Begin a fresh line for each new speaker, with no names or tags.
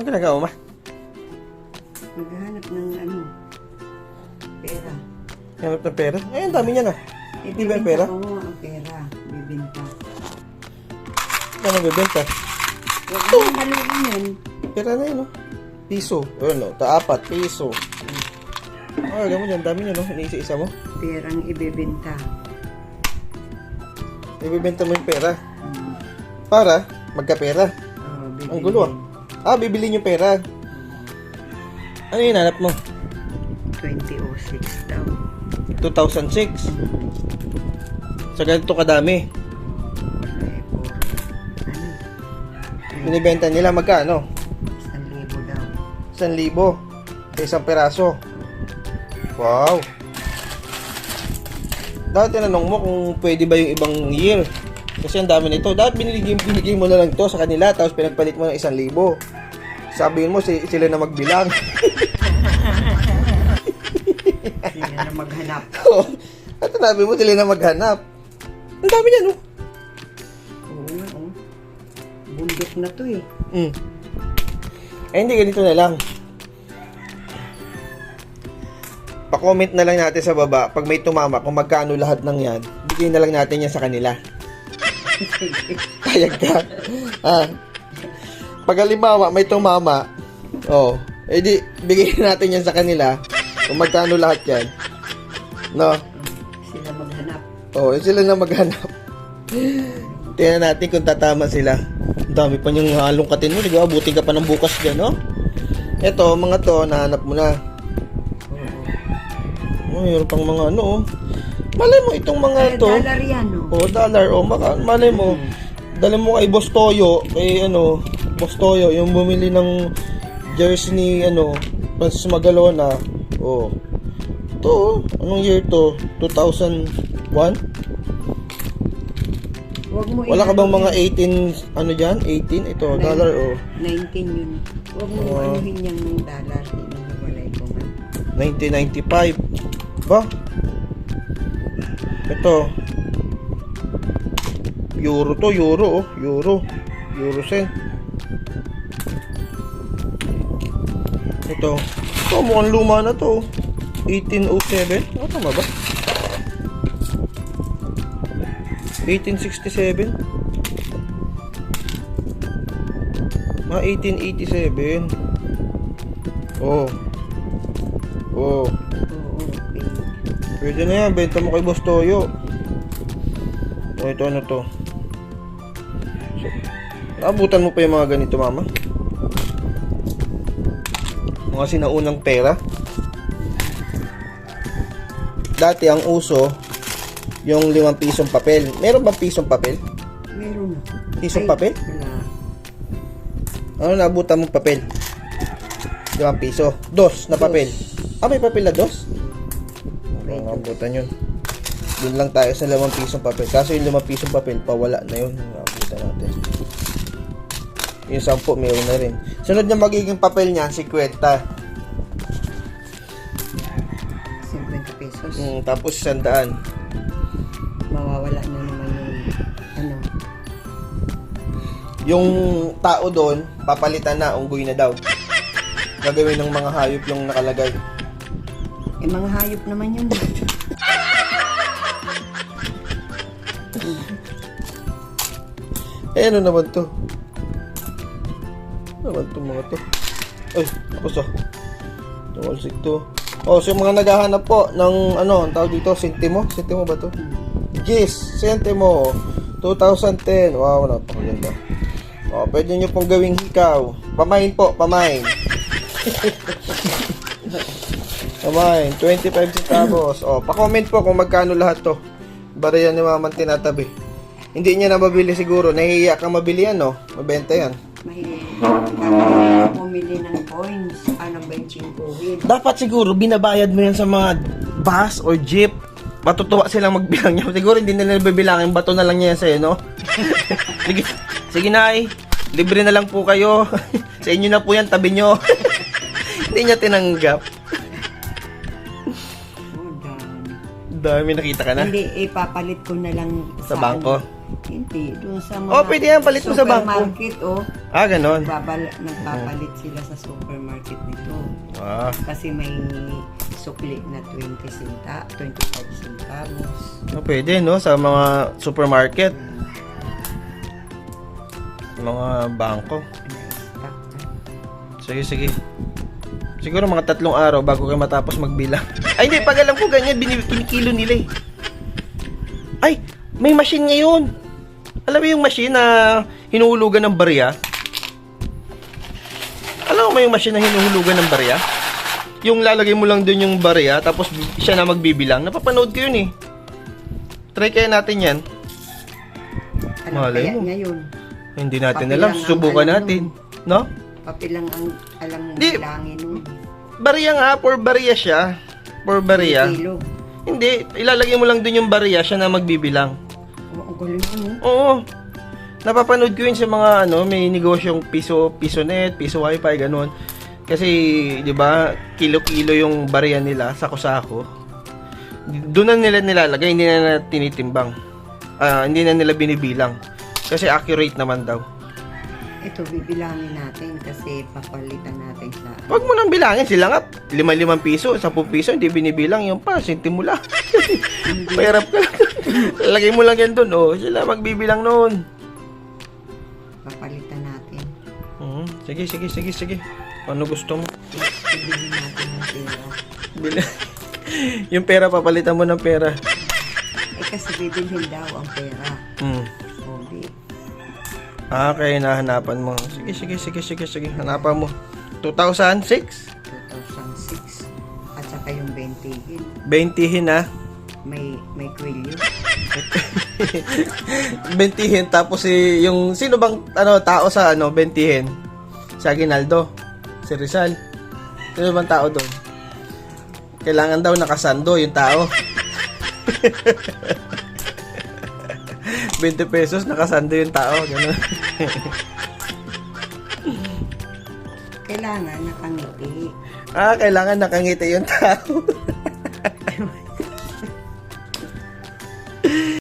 Ang ginagawa ma?
Maghanap ng ano, pera.
Hanap ng pera? Eh, ang dami niya na. Hindi ba pera?
Oo, ang pera. Bibinta.
Ano bibenta?
Huwag mo haluin yun.
Pera na yun, no? Piso. Ano, ta-apat, piso. Ah, alam mo yan, dami niya, no? Iniisa-isa mo.
Perang ibibinta.
Ibibenta mo yung pera. Para, magkapera.
Bibili.
Ang gulo, ah. Ah, bibili yung pera. Ano yung hanap mo?
2006 daw.
2006. Sa ganito kadami. Binibenta nila magkano?
Isang libo daw.
1,000 sa isang peraso. Wow. Dapat tinanong mo kung pwede ba yung ibang year. Kasi ang dami nito. Dapat binigay, binigay mo na lang to sa kanila tapos pinagpalit mo ng 1,000. Sabihin mo si, sila na magbilang.
Sila na maghanap.
At sinabi mo sila na maghanap. Ang dami niya, no?
Oo nga, oh. Bundok na to eh.
Mm. Eh, hindi, ganito na lang. Pa-comment na lang natin sa baba pag may tumama kung magkano lahat ng yan. Bigay na lang natin yan sa kanila. Payag ka. ah. Pag halimbawa may tumama, oh, edi bigay natin yan sa kanila kung magkano lahat yan. No?
Sila maghanap.
Oh, eh, sila na maghanap. Tingnan natin kung tatama sila. Ang dami pa niyang halongkatin mo. Di ba? Buti ka pa ng bukas dyan, no? Ito, mga to, nahanap mo na. Oh, mayroon pang mga ano, oh. Malay mo itong mga
Eh,
to.
dollar yan, oh.
Oh, dollar. Oh, maka, malay mo. Dali mo kay Boss Toyo. Kay ano, Boss Toyo. Yung bumili ng jersey ni, ano, Francis Magalona. Oh. Ito, oh. Anong year to? 2001?
Huwag mo
Wala ka bang mga
yan.
18, ano dyan? 18? Ito, dollar, oh.
19 yun. Huwag mo
Oo.
anuhin yung ng dollar. Hindi ko man.
1995. Ba? Ito. Euro to, euro, oh. Euro. Euro sen. Ito. Ito, mukhang luma na to. 1807. Ano tama ba? 1867. Mga 1887. Oh. Oh. Pwede na yan. Benta mo kay Boss Toyo. O, ito ano to. Abutan mo pa yung mga ganito, mama. Mga sinaunang pera. Dati ang uso, yung limang pisong papel. Meron ba pisong papel?
Meron.
Pisong
Ay,
papel?
Wala.
Ano naabutan mong papel? Limang piso. Dos na papel. Ah, may papel na dos?
Pwede.
Ang abutan yun. Doon lang tayo sa limang pisong papel. Kaso yung limang pisong papel, pawala na yun. Ang abutan natin. Yung sampo, meron na rin. Sunod na magiging papel niyan, 50.
50 pesos.
Mm, tapos 100.
Mawawala na naman yung ano.
Yung tao doon, papalitan na, unggoy na daw. Gagawin ng mga hayop yung nakalagay.
Eh, mga hayop naman yun.
Eh, ano naman to? Naman to mga to? Ay, tapos ah. Tumalsik to. Oh, so yung mga naghahanap po ng ano, ang tawag dito, sentimo? Sentimo ba to? Gis, sentimo. 2010. Wow, napakaganda. Oh, pwede nyo pong gawing hikaw. Pamain po, pamain. pamain, 25 centavos. Oh, pa-comment po kung magkano lahat to. Bariya ni Maman tinatabi. Hindi niya nababili siguro. Nahihiya ka mabili yan, no? Mabenta yan.
May bumili ng coins. Ano ba yung chinkuhin?
Dapat siguro binabayad mo yan sa mga bus or jeep. Matutuwa silang magbilang niya. Siguro hindi nila bibilangin. Bato na lang niya sa'yo, no? sige, sige nay. Libre na lang po kayo. sa inyo na po yan, tabi nyo. hindi niya tinanggap.
Oh, dami.
Dami nakita ka na.
Hindi, ipapalit ko na lang
Sa bangko?
ano. Hindi, doon sa mga
Oh, pwede yan, palit mo sa bangko.
Supermarket, oh.
Ah, ganon.
Nagbabal- nagpapalit sila sa supermarket nito.
Ah,
Kasi may sukli na 20 sinta, 25 centavos.
no, pwede, no? Sa mga supermarket, mga bangko. Sige, sige. Siguro mga tatlong araw bago kayo matapos magbilang. Ay, hindi. Pag alam ko ganyan, bini- kinikilo nila eh. Ay, may machine ngayon. Alam mo yung machine na hinuhulugan ng barya? Alam mo yung machine na hinuhulugan ng barya? Yung lalagay mo lang dun yung barya, tapos siya na magbibilang. Napapanood ko yun eh. Try kaya natin yan.
Ano
Malay
kaya
mo.
ngayon?
Hindi natin
Papi
alam.
lang ang
Subukan
alam
natin. No?
Papel lang ang alam mong
Di.
bilangin nun.
Barya nga, for barya siya. For barya.
Kilo.
Hindi, ilalagay mo lang dun yung barya, siya na magbibilang.
Oh, galing ano.
Oo. Napapanood ko yun sa mga ano, may negosyong piso, piso net, piso wifi, ganun. Kasi, di ba, kilo-kilo yung barya nila, sako-sako. Doon na nila nilalagay, hindi na nila tinitimbang. Ah, hindi na nila binibilang. Kasi accurate naman daw.
Ito, bibilangin natin kasi papalitan natin sa...
Huwag mo nang bilangin, sila nga, lima-limang piso, 10 piso, hindi binibilang yung pa, sentimo lang. Pahirap ka lang. Lagay mo lang yan doon, oh. Sila magbibilang noon.
Papalitan natin.
Mhm. Sige, sige, sige, sige. Ano gusto mo?
Bibili natin ng pera.
Bili. yung pera, papalitan mo ng pera.
Eh kasi bibilhin daw ang pera.
Hmm.
Obi.
Ah, kaya nahanapan mo. Sige, sige, sige, sige, sige. Hanapan mo. 2006?
2006. At saka yung 20 hin.
20 hin ah.
May, may kwilyo.
20 hin. Tapos si, yung, sino bang, ano, tao sa, ano, 20 hin? Si Aguinaldo. Si Rizal. Sino bang tao doon? Kailangan daw nakasando yung tao. 20 pesos, nakasando yung tao. Ganun.
Kailangan nakangiti.
ah, kailangan nakangiti yung tao.